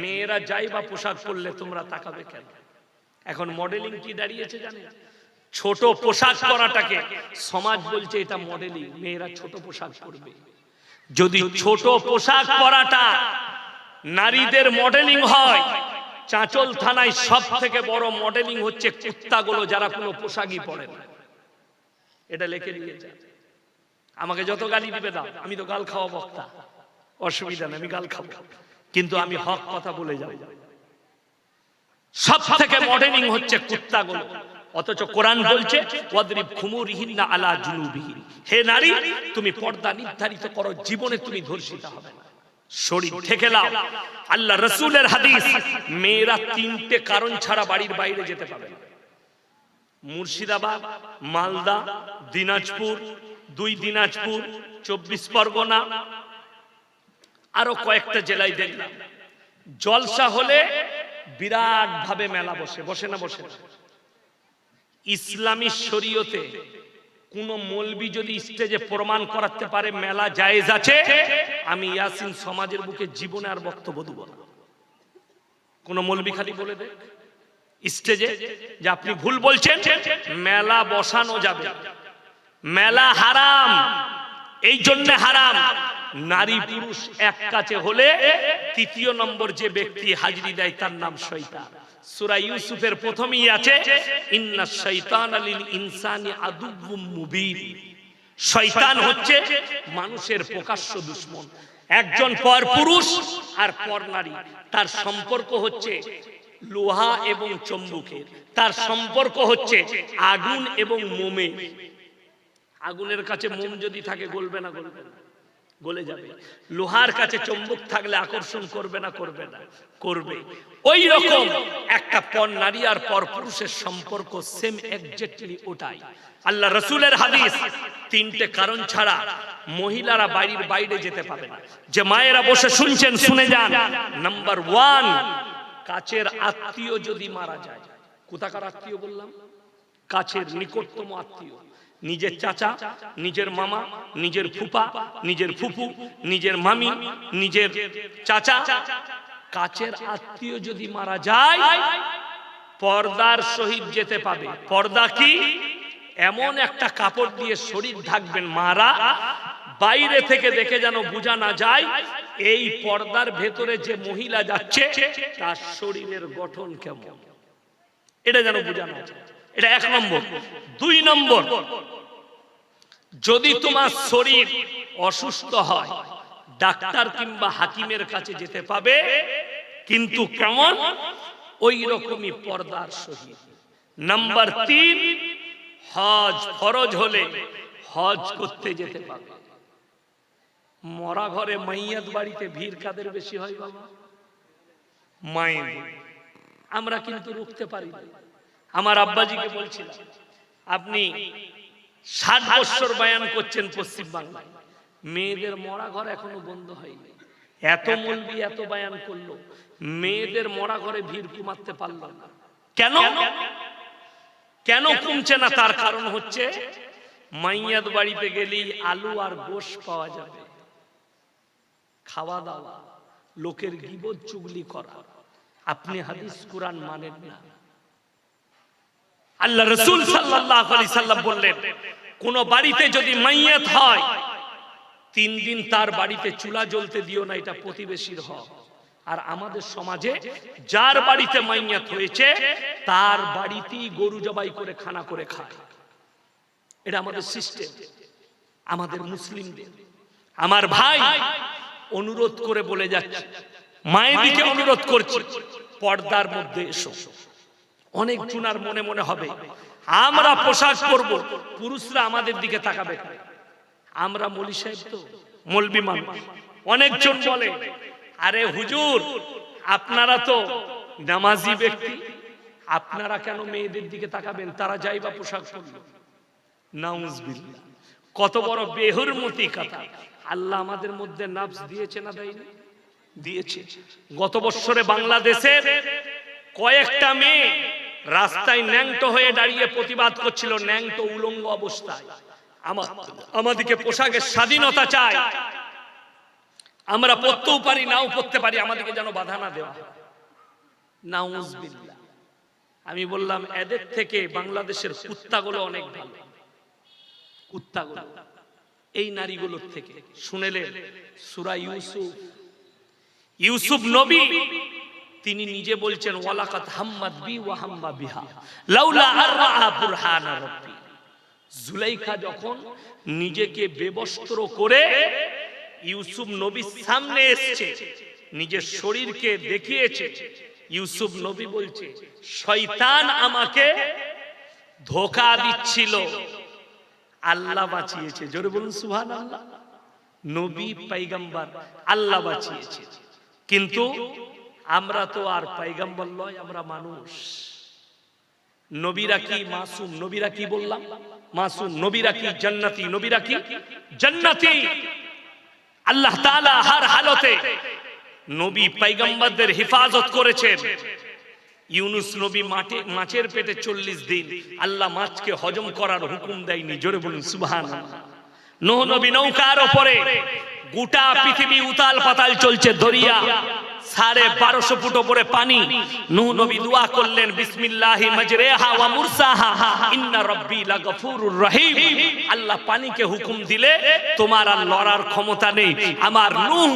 মেয়েরা যাই বা পোশাক পরলে তোমরা তাকাবে কেন? এখন মডেলিং কি দাঁড়িয়েছে জানেন? ছোট পোশাক পরাটাকে সমাজ বলছে এটা মডেলিং মেয়েরা ছোট পোশাক পরবে। যদি ছোট পোশাক পরাটা নারীদের মডেলিং হয়, চাঁচল থানায় সব থেকে বড় মডেলিং হচ্ছে কুত্তাগুলো যারা কোনো পোশাকই পরে না। এটা লেখে নিয়ে যান আমাকে যত গালি দিবে দাও, আমি তো গাল খাওয়া বক্তা। অসুবিধা নেই, আমি গাল খাব। কিন্তু আমি হক কথা বলে যাব। সব থেকে মডেলিং হচ্ছে কুত্তাগুলো। অথচ কোরআন বলছে ওয়াদরিব খুমুরিহিন্না আলা জুনুবিহিন হে নারী তুমি পর্দা নির্ধারিত করো জীবনে তুমি ধর্ষিতা হবে না। শরীর থেকে লাও। আল্লাহ রসুলের হাদিস মেয়েরা তিনটে কারণ ছাড়া বাড়ির বাইরে যেতে না। মুর্শিদাবাদ মালদা দিনাজপুর দুই দিনাজপুর চব্বিশ পরগনা আরও কয়েকটা জেলায় দেখলাম। জলসা হলে বিরাট ভাবে মেলা বসে বসে না বসে ইসলামী শরীয়তে কোন মলবি যদি স্টেজে প্রমাণ করাতে পারে মেলা জায়েজ আছে, আমি ইয়াসিন সমাজের বুকে জীবনে আর বক্তব্য দেব না। কোন মলবি খালি বলে দে স্টেজে যে আপনি ভুল বলছেন, মেলা বসানো যাবে। মেলা হারাম, এই জন্য হারাম। নারী পুরুষ এক কাছে হলে তৃতীয় নম্বর যে ব্যক্তি হাজিরি দেয় তার নাম শৈতান সূরা ইউসুফের প্রথমেই আছে, ইন্না শৈতান লিল ইনসানি আদুব্বুম মুবিন। শয়তান হচ্ছে মানুষের প্রকাশ্য দুশ্মন। একজন পর পুরুষ আর পর নারী। তার সম্পর্ক হচ্ছে লোহা এবং চম্বুকের। তার সম্পর্ক হচ্ছে আগুন এবং মোমে। আগুনের কাছে মোম যদি থাকে, গলবে না গলবে না। গলে যাবে। লোহার কাছে চম্বুক থাকলে আকর্ষণ করবে না করবে না, করবে। ওই রকম একটা পর নারী আর পর পুরুষের সম্পর্ক সেম এক্স্যাক্টলি ওটাই। আল্লাহ রসুলের হাদিস, তিনটে কারণ ছাড়া মহিলারা বাড়ির বাইরে যেতে পারে না। যে মায়েরা বসে শুনছেন, শুনে যান। নাম্বার ওয়ান কাছের আত্মীয় যদি মারা যায়। কোথাকার আত্মীয় বললাম? কাছের নিকটতম আত্মীয়। নিজের চাচা, নিজের মামা, নিজের ফুপা, নিজের ফুফু নিজের মামি, নিজের চাচা। কাছের আত্মীয় যদি মারা যায়, পর্দার সহিত যেতে পাবে। পর্দা কি? এমন একটা কাপড় দিয়ে শরীর ঢাকবেন মারা, বাইরে থেকে দেখে যেন বোঝা না যায়, এই পর্দার ভেতরে যে মহিলা যাচ্ছে, তার শরীরের গঠন কেমন? এটা যেন বোঝা না যায়। এটা এক নম্বর। দুই নম্বর, যদি তোমার শরীর অসুস্থ হয়, ডাক্তার কিংবা হাকিমের কাছে যেতে পাবে, কিন্তু কেমন? ওই রকমই পর্দার সহিত। নাম্বার তিন, হজ ফরজ হলে হজ করতে যেতে পাবে। মরা ঘরে মাইয়াত বাড়িতে ভিড় কাদের বেশি হয় বাবা? মায়ের। আমরা কিন্তু রুখতে পারি না। আমার আব্বাজিকে বলছিলাম, আপনি ষাট বছর বায়ান করছেন পশ্চিম বাংলায় মেয়েদের মরা ঘর এখনও বন্ধ হয়নি। এত মলবি, এত বায়ান করল। মেয়েদের মরা ঘরে ভিড় কমাতে পারল না। কেন? কেন কমছে না? তার কারণ হচ্ছে মাইয়াদ বাড়িতে গেলেই আলু আর গোশ পাওয়া যাবে। খাওয়া দাওয়া, লোকের গিবত চুগলি করা। আপনি হাদিস কোরআন মানেন না। আল্লাহ রসুল আলাইহি সাল্লাম বললেন, কোন বাড়িতে যদি মাইয়াত হয়, তিন দিন তার বাড়িতে চুলা জ্বলতে দিও না, এটা প্রতিবেশীর হক। আর আমাদের সমাজে যার বাড়িতে মাইয়াত হয়েছে, তার বাড়িতেই গরু জবাই করে খানা করে খায়। এটা আমাদের সিস্টেম, আমাদের মুসলিমদের। আমার ভাই অনুরোধ করে বলে যাচ্ছে, মায়ের দিকে অনুরোধ করছি, পর্দার মধ্যে এসো। অনেক জুনার মনে মনে হবে। আমরা পোশাক করব পুরুষরা আমাদের দিকে তাকাবে। আমরা মলি সাহেব তো, মলবি মানুষ অনেকজন বলে, আরে হুজুর, আপনারা তো নামাজি ব্যক্তি, আপনারা কেন মেয়েদের দিকে তাকাবেন? তারা যাই বা পোশাক পরল নাউজবিল্লাহ। কত বড় বেহুরমতি কথা। আল্লাহ আমাদের মধ্যে নাফস দিয়েছে না দেয়নি? দিয়েছে। গত বছরে বাংলাদেশের কয়েকটা মেয়ে রাস্তায় ন্যাংটো হয়ে দাঁড়িয়ে প্রতিবাদ করছিল ন্যাংটো উলঙ্গ অবস্থায়। আমা- আমাদেরকে পোশাকের স্বাধীনতা চাই। আমরা পড়তেও পারি, নাও পড়তে পারি, আমাদেরকে যেন বাধা না দেওয়া। আমি বললাম, এদের থেকে বাংলাদেশের কুত্তাগুলো অনেক ভালো। কুত্তাগুলো। এই নারীগুলোর থেকে। শুনেলেন সুরা ইউসুফ। ইউসুফ নবী তিনি নিজে বলছেন ওয়ালাকাত হাম্মাদ বি ওয়া হাম্মা বিহা। লাউলা আররা বুরহানা রাব্বি। জুলাইখা যখন নিজেকে বেবস্ত্র করে ইউসুফ নবীর সামনে এসছে নিজের শরীরকে দেখিয়েছে ইউসুফ নবী বলছে শয়তান আমাকে ধোকা দিচ্ছিল। আল্লাহ বাঁচিয়েছে। জোরে বলুন সুহান আল্লাহ নবী পাইগাম্বার আল্লাহ বাঁচিয়েছে। কিন্তু আমরা তো আর পাইগাম্বর নয়, আমরা মানুষ। নবীরা কি মাসুম? নবীরা কি বললাম? মাসুম, নবীরা কি জান্নাতি? নবীরা কি জান্নাতি? আল্লাহ তাআলা হার হালতে নবী পাইগাম্বারদের হেফাজত করেছেন। ইউনুস নবী মাঠে, মাছের পেটে চল্লিশ দিন। আল্লাহ মাছকে হজম করার হুকুম দেয়নি। জোরে বলুন সুবহান নোহ নবী নৌকার ওপরে গোটা পৃথিবী উতাল পাতাল চলছে, দরিয়া। সাড়ে বারোশো ফুট ওপরে পানি। নূহ নবী দোয়া করলেন, বিসমিল্লাহি মাজরেহা ওয়া মুরসাহা। ইন্না রাব্বি লাগফুরুর রহিম। আল্লাহ পানিকে হুকুম দিলে তোমার আর লড়ার ক্ষমতা নেই। আমার নূহ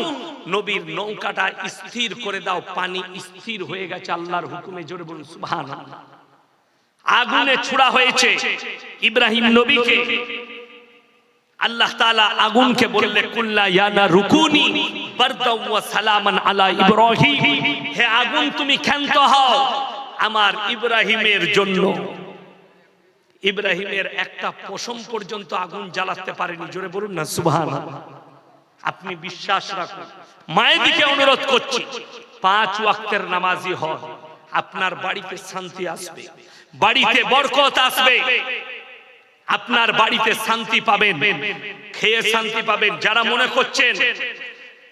নবীর নৌকাটা স্থির করে দাও, পানি স্থির হয়ে গেছে আল্লাহর হুকুমে, জোরে বলুন, সুবহানাল্লাহ। আগুনে ছুড়া হয়েছে ইব্রাহিম নবীকে। আল্লাহ তাআলা আগুনকে বললে, কুল্লা ইয়ানা রুকুনি। আগুন, তুমি ক্ষান্ত হও। আমার ইব্রাহিমের জন্য। ইব্রাহিমের একটা পশম পর্যন্ত আগুন জ্বালাতে পারেনি। জোরে বলুন না আপনি বিশ্বাস রাখুন, মায়ের দিকে অনুরোধ করছি, পাঁচ ওয়াক্তের নামাজি হন। আপনার বাড়িতে শান্তি আসবে, বাড়িতে বরকত আসবে। আপনার বাড়িতে শান্তি পাবেন, খেয়ে শান্তি পাবেন। যারা মনে করছেন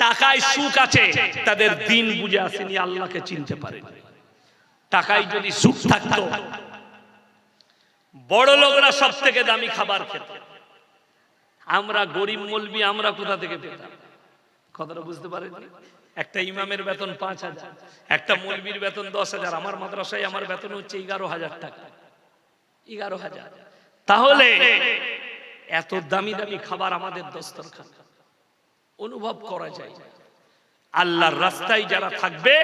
টাকায় সুখ আছে তাদের দিন বুঝে আসেনি আল্লাহকে চিনতে পারেন। টাকায় যদি সুখ থাকতো বড় লোকরা সব থেকে দামি খাবার খেত। আমরা গরিব মলবি আমরা কোথা থেকে পেতাম? কথাটা বুঝতে পারেন? একটা ইমামের বেতন পাঁচ হাজার একটা মলবির বেতন দশ হাজার আমার মাদ্রাসায় আমার বেতন হচ্ছে এগারো হাজার টাকা। এগারো হাজার। তাহলে এত দামি দামি খাবার আমাদের দস্তরখান অনুভব করা যায়। আল্লাহর রাস্তায় যারা থাকবে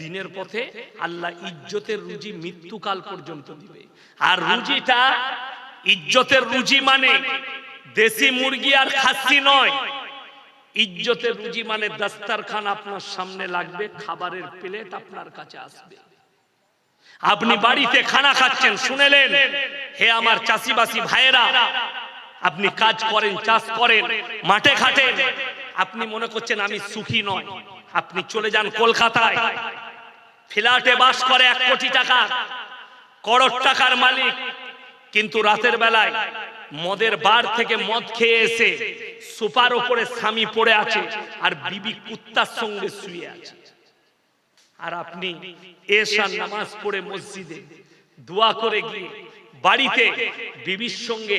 দিনের পথে আল্লাহ ইজ্জতের রুজি মৃত্যুকাল পর্যন্ত দিবে। আর রুজিটা ইজ্জতের রুজি মানে দেশি মুরগি আর খাসি নয়। ইজ্জতের রুজি মানে দাস্তারখান আপনার সামনে লাগবে খাবারের প্লেট আপনার কাছে আসবে। আপনি বাড়িতে খানা খাচ্ছেন শুনেলেন? হে আমার চাষিবাসী ভাইয়েরা আপনি কাজ করেন, চাষ করেন, মাঠে খাটেন আপনি মনে করছেন আমি সুখী নয়। আপনি চলে যান কলকাতায়। ফ্ল্যাটে বাস করে এক কোটি টাকা, করোড় টাকার মালিক। কিন্তু রাতের বেলায় মদের বার থেকে মদ খেয়ে এসে সোফার ওপরে স্বামী পড়ে আছে আর বিবি কুত্তার সঙ্গে শুয়ে আছে। আর আপনি এশার নামাজ পড়ে মসজিদে দোয়া করে গিয়ে বাড়িতে বিবির সঙ্গে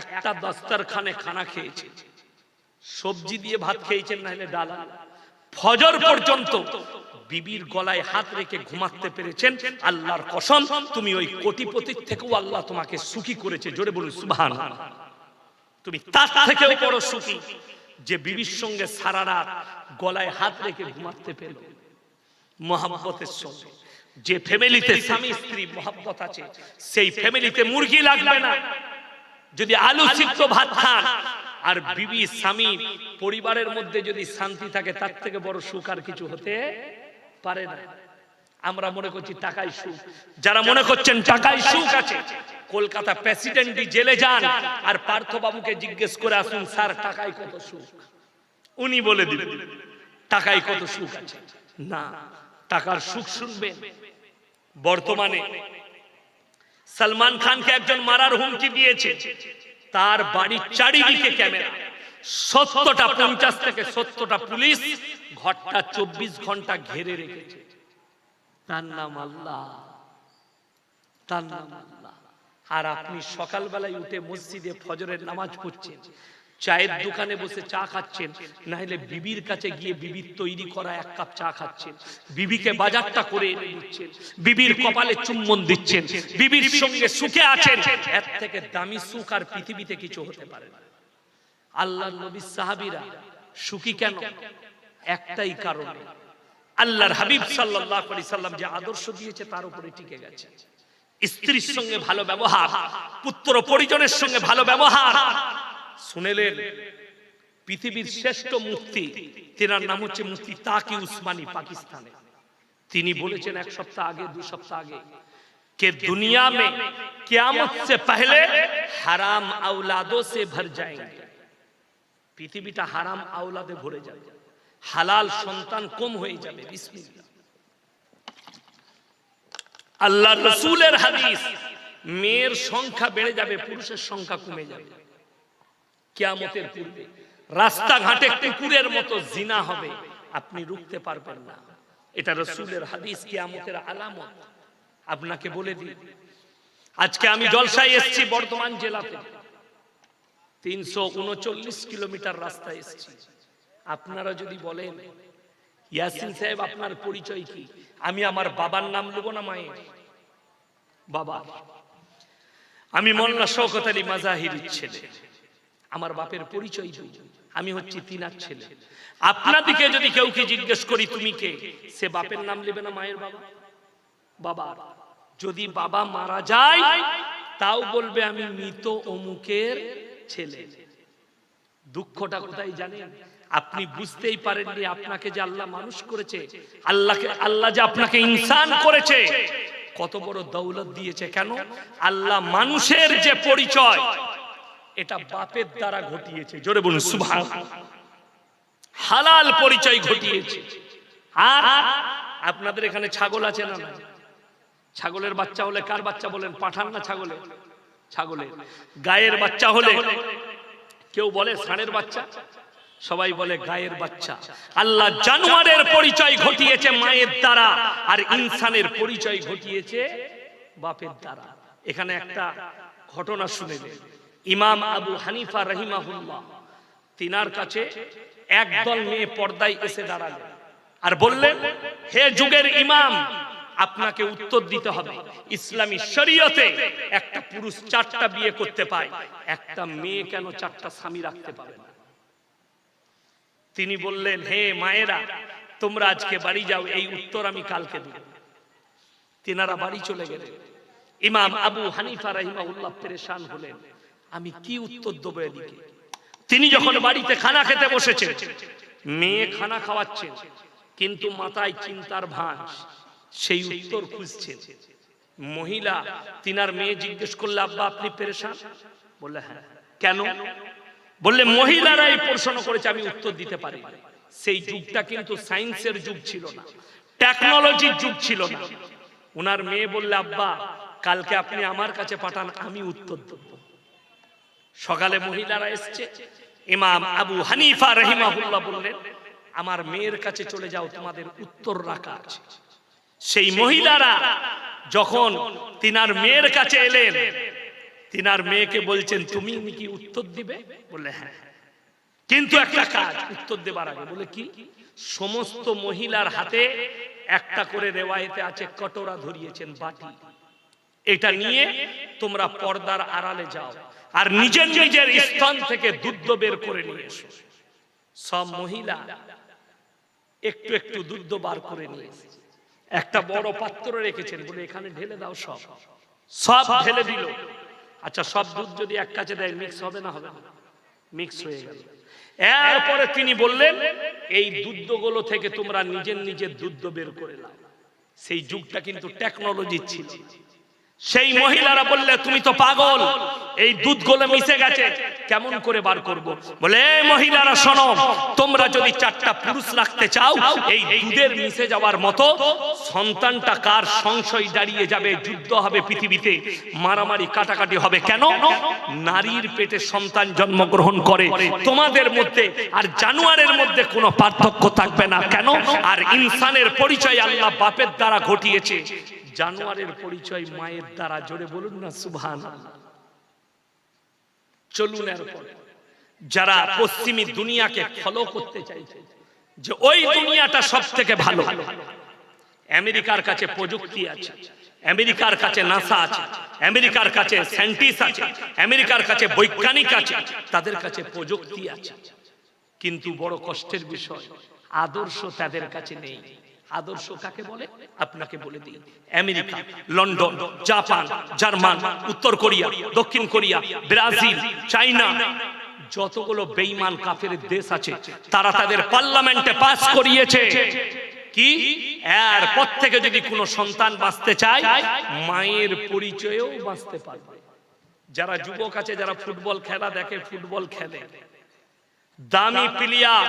একটা দস্তারখানে খানা খেয়েছে। সবজি দিয়ে ভাত খেয়েছেন না হলে ডাল। ফজর পর্যন্ত বিবির গলায় হাত রেখে ঘুমাতে পেরেছেন। আল্লাহর কসম, তুমি ওই কোটিপতির থেকেও আল্লাহ তোমাকে সুখী করেছে। জোরে বলুন সুবহান তুমি তার থেকেও বড় সুখী যে বিবির সঙ্গে সারা রাত গলায় হাত রেখে ঘুমাতে পেল। মহাব্বতের সঙ্গে। যে ফ্যামিলিতে স্বামী স্ত্রী মহাব্বত আছে সেই ফ্যামিলিতে মুরগি লাগবে না। যদি আলু সিদ্ধ ভাত খান আর বিবি স্বামী পরিবারের মধ্যে যদি শান্তি থাকে তার থেকে বড় সুখ আর কিছু হতে পারে না। আমরা মনে করছি টাকাই সুখ। যারা মনে করছেন টাকাই সুখ আছে কলকাতা প্রেসিডেন্টই জেলে যান আর পার্থ বাবুকে জিজ্ঞেস করে আসুন স্যার টাকায় কত সুখ? উনি বলে দিবেন টাকায় কত সুখ আছে? না। টাকার সুখ শুনবেন বর্তমানে সালমান খানকে একজন মারার হুমকি দিয়েছে। তার বাড়ির চারিদিকে ক্যামেরা। সত্তরটা পঞ্চাশ থেকে সত্তরটা পুলিশ ঘরটা চব্বিশ ঘণ্টা ঘেরে রেখেছে। তার নাম আল্লাহ। তার নাম আল্লাহ। আর আপনি সকালবেলায় উঠে মসজিদে ফজরের নামাজ পড়ছেন। চায়ের দোকানে বসে চা খাচ্ছেন না হলে বিবির কাছে গিয়ে বিবির তৈরি করা এক কাপ চা খাচ্ছেন। বিবিকে বাজারটা করে এনে দিচ্ছেন, বিবির কপালে চুম্বন দিচ্ছেন, বিবির সঙ্গে সুখে আছেন। এর থেকে দামি সুখ আর পৃথিবীতে কিছু হতে পারে না। আল্লাহ নবী সাহাবীরা সুখী কেন? একটাই কারণে, আল্লাহর হাবিব সাল্লাল্লাহু আলাইহি সাল্লাম যে আদর্শ দিয়েছে তার উপরে টিকে গেছে। স্ত্রীর সঙ্গে ভালো ব্যবহার, পুত্র পরিজনের সঙ্গে ভালো ব্যবহার শুনেলেন, পৃথিবীর শ্রেষ্ঠ মুক্তি তেনার নাম হচ্ছে মুক্তি তাকি উসমানি পাকিস্তানে। তিনি বলেছেন এক সপ্তাহ আগে, দু সপ্তাহ আগে কে দুনিয়া মে কিয়ামত সে পহলে হারাম আউলাদো সে ভর যায়েঙ্গে পৃথিবীটা হারাম আউলাদে ভরে যাবে। হালাল সন্তান কম হয়ে যাবে। বিসমিল্লাহ। আল্লাহ রসুলের হাদিস, মেয়ের সংখ্যা বেড়ে যাবে, পুরুষের সংখ্যা কমে যাবে। কিয়ামতের পূর্বে। রাস্তাঘাটে কুকুরের মতো জিনা হবে, আপনি রুখতে পারবেন না। এটা রসুলের হাদিস, কিয়ামতের আলামত। আপনাকে বলে দিই, আজকে আমি জলসায় এসেছি বর্ধমান জেলাতে। তিনশো উনচল্লিশ কিলোমিটার রাস্তা এসেছি। আপনারা যদি বলেন, ইয়াসিন সাহেব, আপনার পরিচয় কি? আমি আমার বাবার নাম নেব না মায়ের? বাবা আমি মোল্লা শওকত আলী মাজাহির ছেলে। আমার বাপের পরিচয় আমি হচ্ছি তিনার ছেলে। আপনাদিকে যদি কেউ কি জিজ্ঞেস করি তুমি কে? সে বাপের নাম নেবে না মায়ের বাবা? বাবা যদি বাবা মারা যায় তাও বলবে আমি মৃত অমুকের ছেলে। দুঃখটা কোথায় জানেন? আপনি বুঝতেই পারেননি আপনাকে যে আল্লাহ মানুষ করেছে আল্লাহকে আল্লাহ যে আপনাকে ইনসান করেছে। কত বড় দৌলত দিয়েছে কেন? আল্লাহ মানুষের যে পরিচয় এটা বাপের দ্বারা ঘটিয়েছে। জোরে বলুন সুভান হালাল পরিচয় ঘটিয়েছে। আর আপনাদের এখানে ছাগল আছে না না ছাগলের বাচ্চা হলে কার বাচ্চা বলেন? পাঠান না ছাগলে? ছাগলের গায়ের বাচ্চা হলে কেউ বলে ষাঁড়ের বাচ্চা? সবাই বলে গায়ের বাচ্চা। আল্লাহ জানোয়ারের পরিচয় ঘটিয়েছে মায়ের দ্বারা আর ইনসানের পরিচয় ঘটিয়েছে বাপের দ্বারা। এখানে একটা ঘটনা শুনে। ইমাম আবু হানিফা রহিমাহুল্লাহ। তিনার কাছে একদল মেয়ে পর্দায় এসে দাঁড়ালেন আর বললেন, হে যুগের ইমাম, আপনাকে উত্তর দিতে হবে। ইসলামী শরীয়তে একটা পুরুষ চারটা বিয়ে করতে পায়, একটা মেয়ে কেন চারটা স্বামী রাখতে পারে না? তিনি বললেন, হে মায়েরা, তোমরা আজকে বাড়ি যাও, এই উত্তর আমি কালকে দেব। তিনারা বাড়ি চলে গেলেন। ইমাম আবু হানিফা রাহিমাহুল্লাহ পেরেশান হলেন। আমি কি উত্তর দেবো এদিকে? তিনি যখন বাড়িতে খানা খেতে বসেছেন, মেয়ে খানা খাওয়াচ্ছেন, কিন্তু মাথায় চিন্তার ভাঁজ, সেই উত্তর খুঁজছেন। মহিলা তিনার মেয়ে জিজ্ঞেস করলে, আব্বা, আপনি পেরেশান? বললে হ্যাঁ। কেন? বললে মহিলারা এই প্রশ্ন করেছে, আমি উত্তর দিতে পারি সেই যুগটা কিন্তু সায়েন্সের যুগ ছিল না, টেকনোলজির যুগ ছিল না। ওনার মেয়ে বললে, আব্বা, কালকে আপনি আমার কাছে পাঠান, আমি উত্তর দেব। সকালে মহিলারা এসছে। ইমাম আবু হানিফা রহিমাহুল্লাহ বললেন, আমার মেয়ের কাছে চলে যাও, তোমাদের উত্তর রাখা আছে। সেই মহিলারা যখন তিনার মেয়ের কাছে এলেন, তিনার মেয়েকে বলছেন, তুমি কি উত্তর দিবে? বললে হ্যাঁ। কিন্তু একটা কাজ, উত্তর দেবার আগে বলে কি, সমস্ত মহিলার হাতে একটা করে রেওয়ায়েতে আছে, কটোরা ধরিয়েছেন বাটি। এটা নিয়ে তোমরা পর্দার আড়ালে যাও। আর নিজের নিজের স্থান থেকে দুধ বের করে নিয়ে এসো। সব মহিলা একটু একটু দুধ বার করে নিয়ে একটা বড় পাত্র রেখেছেন বলে এখানে ঢেলে দাও সব। সব। ঢেলে দিল। আচ্ছা সব দুধ যদি এক কাছে দেয় মিক্স হবে না হবে না? মিক্স হয়ে গেল। এরপরে তিনি বললেন এই দুধগুলো থেকে তোমরা নিজের নিজের দুধ বের করে নাও। সেই যুগটা কিন্তু টেকনোলজি ছিল। সেই মহিলারা বললে তুমি তো পাগল। এই দুধগুলো মিশে গেছে কেমন করে বার করব? বলে "এই মহিলারা শোনো তোমরা যদি চারটা পুরুষ রাখতে চাও এই দুধের মিশে যাওয়ার মতো সন্তানটা কার সংশয় দাঁড়িয়ে যাবে? যুদ্ধ হবে পৃথিবীতে মারামারি কাটাকাটি হবে কেন? নারীর পেটে সন্তান জন্মগ্রহণ করে। তোমাদের মধ্যে আর জানুয়ারের মধ্যে কোনো পার্থক্য থাকবে না। কেন? আর ইনসানের পরিচয় আল্লাহ বাপের দ্বারা ঘটিয়েছে। জানোয়ারের পরিচয় মায়ের দ্বারা জোরে বলুন না সুবহান চলুন এরপরে। যারা পশ্চিমী দুনিয়াকে ফলো করতে চাইছে, যে ওই দুনিয়াটা সব থেকে ভালো। আমেরিকার কাছে প্রযুক্তি আছে, আমেরিকার কাছে নাসা আছে, আমেরিকার কাছে সায়েন্টিস্ট আছে, আমেরিকার কাছে বৈজ্ঞানিক আছে, তাদের কাছে প্রযুক্তি আছে। কিন্তু বড় কষ্টের বিষয়, আদর্শ তাদের কাছে নেই। আদর্শ কাকে বলে? আপনাকে বলে দিই। আমেরিকা লন্ডন জাপান জার্মান উত্তর কোরিয়া দক্ষিণ কোরিয়া ব্রাজিল চাইনা। যতগুলো বেইমান কাফের দেশ আছে তারা তাদের পার্লামেন্টে পাস করিয়েছে। কি? এর পর থেকে যদি কোনো সন্তান বাঁচতে চায় মায়ের পরিচয়েও বাঁচতে পারবে। যারা যুবক আছে যারা ফুটবল খেলা দেখে ফুটবল খেলে। দামি প্লেয়ার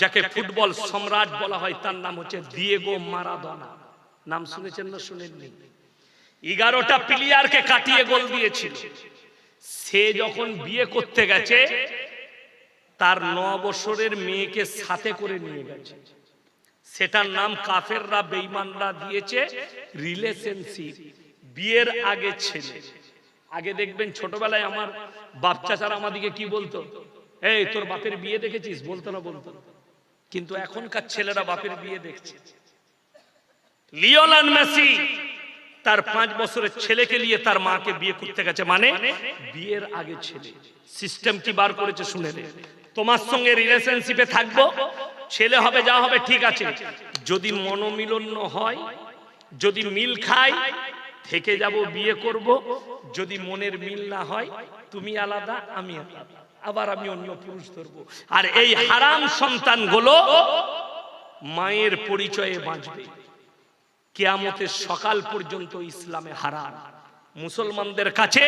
যাকে ফুটবল সম্রাট বলা হয়, তার নাম হচ্ছে দিয়েগো মারাদোনা নাম শুনেছেন না শুনেননি? এগারোটা প্লেয়ারকে কাটিয়ে গোল দিয়েছিল। সে যখন বিয়ে করতে গেছে, তার ন বছরের মেয়েকে সাথে করে নিয়ে গেছে। সেটার নাম কাফেররা বেইমানরা দিয়েছে রিলেশনশিপ বিয়ের আগে ছেলে। আগে দেখবেন ছোটবেলায় আমার বাপ চাচারা আমাদিকে কি বলতো? এই, তোর বাপের বিয়ে দেখেছিস? বলতো না বলতো। না। কিন্তু এখনকার ছেলেরা বাপের বিয়ে দেখছে। লিওনাল মেসি তার পাঁচ বছরের ছেলেকে নিয়ে তার মাকে বিয়ে করতে গেছে। মানে বিয়ের আগে ছেলে। সিস্টেম কি বার করেছে শুনে তোমার সঙ্গে রিলেশনশিপে থাকব। ছেলে হবে যা হবে ঠিক আছে। যদি মনোমিলন হয় যদি মিল খাই থেকে যাব বিয়ে করব। যদি মনের মিল না হয় তুমি আলাদা আমি আলাদা। আবার আমি অন্য পুরুষ ধরবো। আর এই হারাম সন্তানগুলো মায়ের পরিচয়ে বাঁচবে। কেয়ামতের সকাল পর্যন্ত ইসলামে হারাম। মুসলমানদের কাছে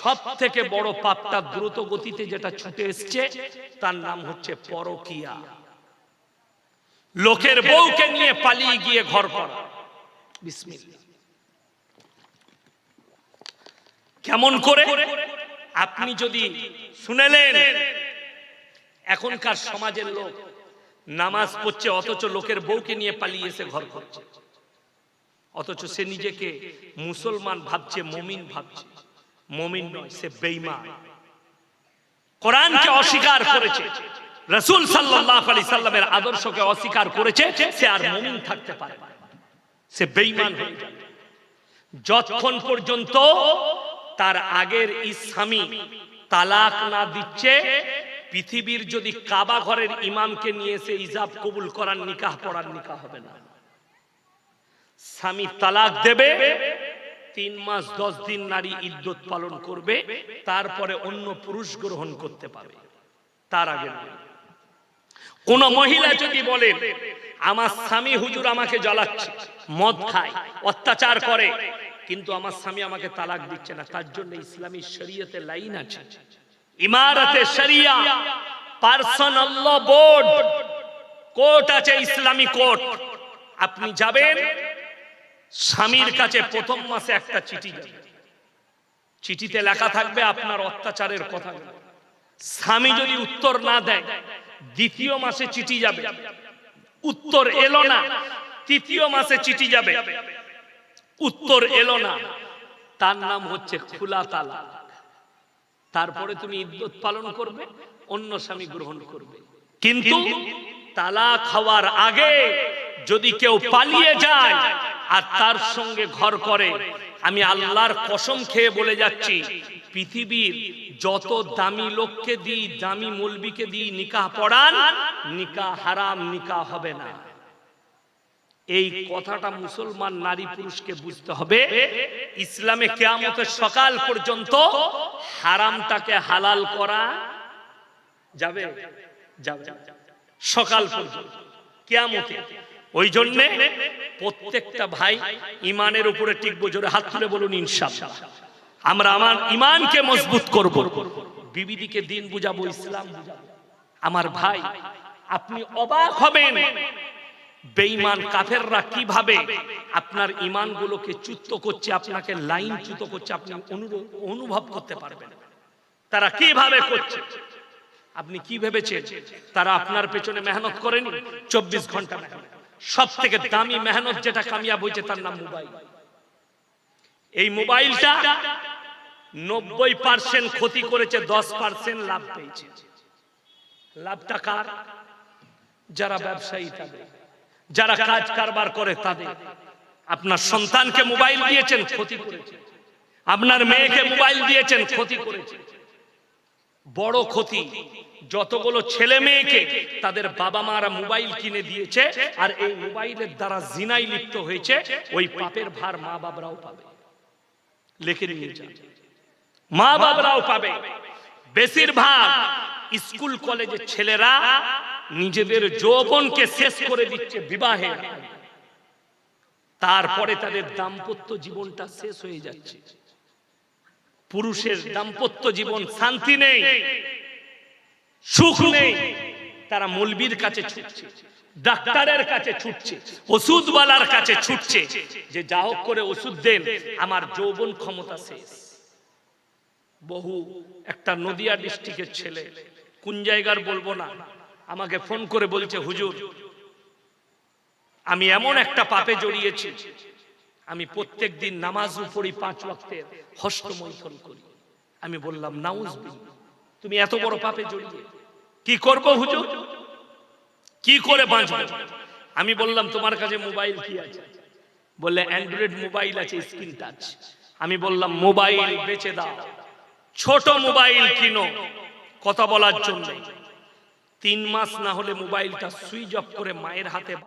সব থেকে বড় পাপটা দ্রুত গতিতে যেটা ছুটে এসছে, তার নাম হচ্ছে পরকিয়া। লোকের বউকে নিয়ে পালিয়ে গিয়ে ঘর করা। বিসমিল্লাহ। কেমন করে? আপনি যদি শুনেলেন এখনকার সমাজের লোক নামাজ পড়ছে অথচ লোকের বউকে নিয়ে পালিয়ে এসে ঘর করছে। অথচ সে নিজেকে মুসলমান ভাবছে মমিন ভাবছে। মমিন নয় সে বেঈমান। কোরআনকে অস্বীকার করেছে। রসুল সাল্লাল্লাহু আলাইহি সাল্লামের আদর্শকে অস্বীকার করেছে সে আর মমিন থাকতে পারে সে বেঈমান হয়ে যাবে যতক্ষণ পর্যন্ত তার আগের স্বামী তালাক না দিচ্ছে, পৃথিবীর যদি কাবা ঘরের ইমামকে নিয়ে এসে ইজাব কবুল করার নিকাহ পড়ার নিকাহ হবে না। স্বামী তালাক দেবে, তিন মাস, দশ দিন নারী ইদ্যত পালন করবে, তারপরে অন্য পুরুষ গ্রহণ করতে পারবে। তার আগে কোন মহিলা যদি বলেন আমার স্বামী হুজুর আমাকে জ্বালাচ্ছে, মদ খায়, অত্যাচার করে কিন্তু আমার স্বামী আমাকে তালাক দিচ্ছে না। তার জন্য ইসলামী শরীয়তে লাইন আছে। ইমারতে শরিয়া, পার্সোনাল বোর্ড, কোর্ট আছে, ইসলামী কোর্ট। আপনি যাবেন, স্বামীর কাছে প্রথম মাসে একটা চিঠি চিঠিতে লেখা থাকবে আপনার অত্যাচারের কথা। স্বামী যদি উত্তর না দেয়, দ্বিতীয় মাসে চিঠি যাবে। উত্তর এলো না, তৃতীয় মাসে চিঠি যাবে। উত্তর এলো না। তার নাম হচ্ছে খুলা তালা। তারপরে তুমি ইদ্যত পালন করবে, অন্য স্বামী গ্রহণ করবে। কিন্তু তালা খাওয়ার আগে যদি কেউ পালিয়ে যায় আর তার সঙ্গে ঘর করে, আমি আল্লাহর কসম খেয়ে বলে যাচ্ছি, পৃথিবীর যত দামি লোককে দিই, দামি মলবিকে দিই, নিকাহ পড়ান, নিকাহ হারাম, নিকাহ হবে না। এই কথাটা মুসলমান নারী পুরুষকে বুঝতে হবে। ইসলামে কেয়ামতের সকাল পর্যন্ত হারামটাকে হালাল করা যাবে? সকাল পর্যন্ত, কেয়ামতে। ওই জন্যে প্রত্যেকটা ভাই ইমানের উপরে টিকবো, জোরে হাত তুলে বলুন, ইনশাআল্লাহ। আমরা আমার ইমানকে মজবুত করব। বিবিদিকে দিন বুঝাবো, ইসলাম বুঝাবো। আমার ভাই, আপনি অবাক হবেন। বেঈমান কাফেররা কীভাবে আপনার ইমানগুলোকে চ্যুত করছে, আপনাকে লাইন চ্যুত করছে, আপনি অনুভব করতে পারবেন। তারা কীভাবে করছে? আপনি কি ভেবেছেন? তারা আপনার পেছনে মেহনত করেনি? চব্বিশ ঘণ্টা সব থেকে দামি মেহনত যেটা কামিয়াব হয়েছে, তার নাম মোবাইল। এই মোবাইলটা নব্বই পার্সেন্ট ক্ষতি করেছে, দশ পার্সেন্ট লাভ পেয়েছে। লাভটা কার? যারা ব্যবসায়ী তাদের। যারা কাজ কারবার করে তাদের। আপনার সন্তানকে মোবাইল দিয়েছেন, ক্ষতি করেছে আপনার মেয়েকে মোবাইল দিয়েছেন, ক্ষতি করেছে বড় ক্ষতি, যতগুলো ছেলে মেয়েকে তাদের বাবা মারা মোবাইল কিনে দিয়েছে, আর এই মোবাইলের দ্বারা জিনাই লিপ্ত হয়েছে, ওই পাপের ভার মা বাবরাও পাবে। লিখে মা বাবরাও পাবে। বেশিরভাগ স্কুল কলেজের ছেলেরা নিজেদের যৌবনকে শেষ করে দিচ্ছে বিবাহে। তারপরে তাদের দাম্পত্য জীবনটা শেষ হয়ে যাচ্ছে। পুরুষের দাম্পত্য জীবন শান্তি নেই, সুখ নেই। তারা মলবির কাছে ছুটছে, ডাক্তারের কাছে ছুটছে, ওষুধওয়ালার কাছে ছুটছে যে যা হোক করে ওষুধ দেন, আমার যৌবন ক্ষমতা শেষ। বহু, একটা নদিয়া ডিস্ট্রিক্টের ছেলে, কোন জায়গার বলব না আমাকে ফোন করে বলছে, হুজুর, আমি এমন একটা পাপে জড়িয়েছি। আমি প্রত্যেক দিন নামাজ পড়ি পাঁচ ওয়াক্তের হস্তমৈথন করি। আমি বললাম, নাউজ তুমি এত বড় পাপে জড়িয়ে। কি করব হুজুর? কি করে বাঁচব? আমি বললাম, তোমার কাছে মোবাইল কি আছে? বললে, অ্যান্ড্রয়েড মোবাইল আছে, স্ক্রিন টাচ। আমি বললাম, মোবাইল বেচে দাও। ছোট মোবাইল কিনো, কথা বলার জন্য। তিন মাস না হলে মোবাইলটা সুইচ অফ করে মায়ের হাতে